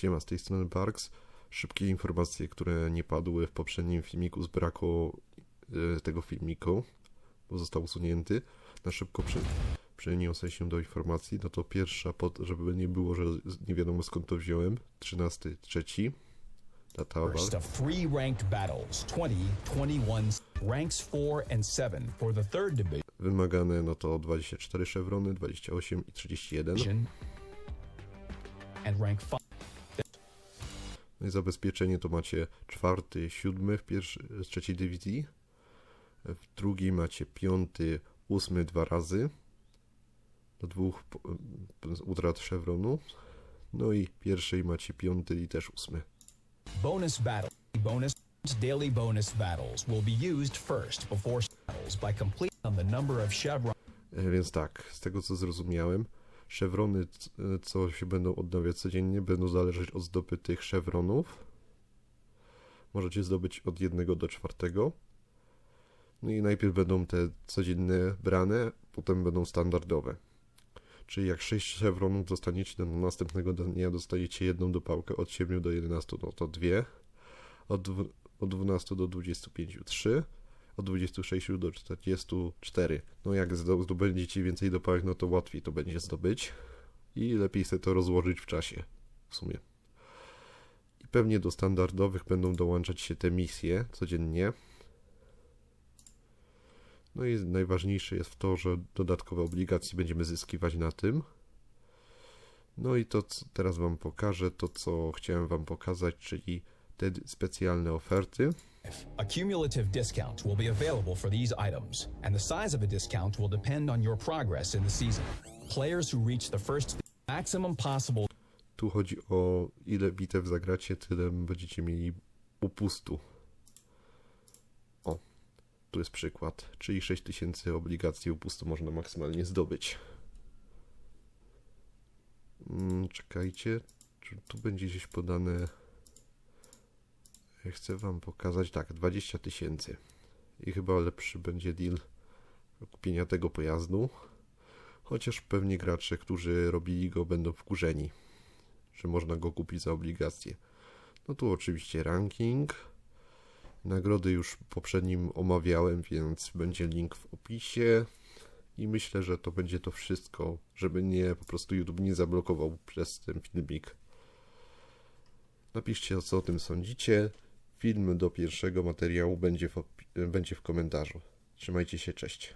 Siema, z tej strony Barks. Szybkie informacje, które nie padły w poprzednim filmiku z braku e, tego filmiku, bo został usunięty. Na szybko przy, przeniosę się do informacji. No to pierwsza, pod, żeby nie było, że nie wiadomo skąd to wziąłem. 13, trzeci. Data First of three ranked battles 20, 21, ranks 4 and 7 for the third Wymagane no to 24 szewrony, 28 i 31. division, and rank 5. No i zabezpieczenie to macie czwarty, siódmy w pierwszy, z trzeciej dywizji. W drugiej macie piąty, ósmy dwa razy. Do dwóch utrat szewronu. No i pierwszej macie piąty i też ósmy. Bonus battle. Bonus daily bonus battles will be used first before battles by completing the number of chevron E, Więc tak, z tego co zrozumiałem, szewrony, co się będą odnawiać codziennie, będą zależeć od zdobytych szewronów. Możecie zdobyć od jednego do czwartego. No i najpierw będą te codzienne brane, potem będą standardowe. Czyli jak 6 szewronów dostaniecie, to następnego dnia dostajecie jedną dopałkę od 7 do 11, no to dwie. Od, dwu- od 12 do 25 3 od 26 do 44. No jak zdo- zdobędziecie więcej dopałek, no to łatwiej to będzie zdobyć i lepiej sobie to rozłożyć w czasie w sumie. I pewnie do standardowych będą dołączać się te misje codziennie. No i najważniejsze jest to, że dodatkowe obligacje będziemy zyskiwać na tym. No i to co teraz Wam pokażę, to co chciałem Wam pokazać, czyli te specjalne oferty. A cumulative discount will be available for these items, and the size of discount will depend on your progress in the season. Players who reach the first maximum possible Tu chodzi o ile bitew zagracie, tyle będziecie mieli upustu. O, tu jest przykład. Czyli 6000 obligacji upustu można maksymalnie zdobyć. Mm, czekajcie, tu będzie gdzieś podane... Chcę wam pokazać, tak, 20 tysięcy. I chyba lepszy będzie deal kupienia tego pojazdu. Chociaż pewnie gracze, którzy robili go, będą wkurzeni że można go kupić za obligacje. No tu oczywiście ranking. Nagrody już w poprzednim omawiałem, więc będzie link w opisie. I myślę, że to będzie to wszystko, żeby nie po prostu YouTube nie zablokował przez ten filmik. Napiszcie, co o tym sądzicie. Film do pierwszego materiału będzie w, będzie w komentarzu. Trzymajcie się, cześć.